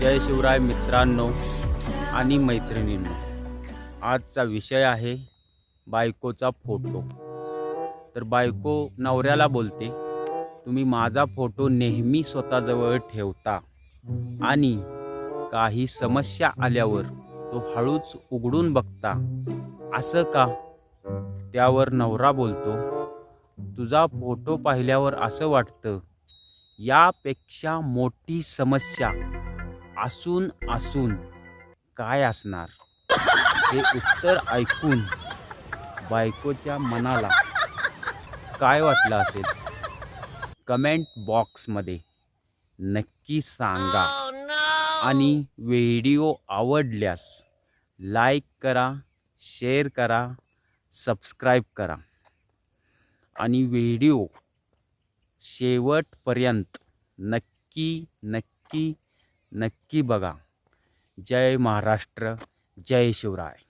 जय शिवराय मित्रांनो आणि मैत्रिणींनो. आजचा विषय आहे बायकोचा फोटो. तर बायको नवऱ्याला बोलते तुम्ही माझा फोटो नेहमी स्वतःजवळ ठेवता आणि काही समस्या आल्यावर तो हळूच उघडून बघता. असं का? त्यावर नवरा बोलतो तुझा फोटो पाहिल्यावर असं वाटतं यापेक्षा मोठी समस्या असून असून काय असणार? हे उत्तर ऐकून बायकोच्या मनाला काय वाटलं असेल? कमेंट बॉक्समध्ये नक्की सांगा. आणि व्हिडिओ आवडल्यास लाईक करा शेअर करा सबस्क्राईब करा. आणि व्हिडिओ शेवटपर्यंत नक्की नक्की नक्की बघा. जय महाराष्ट्र जय शिवराय.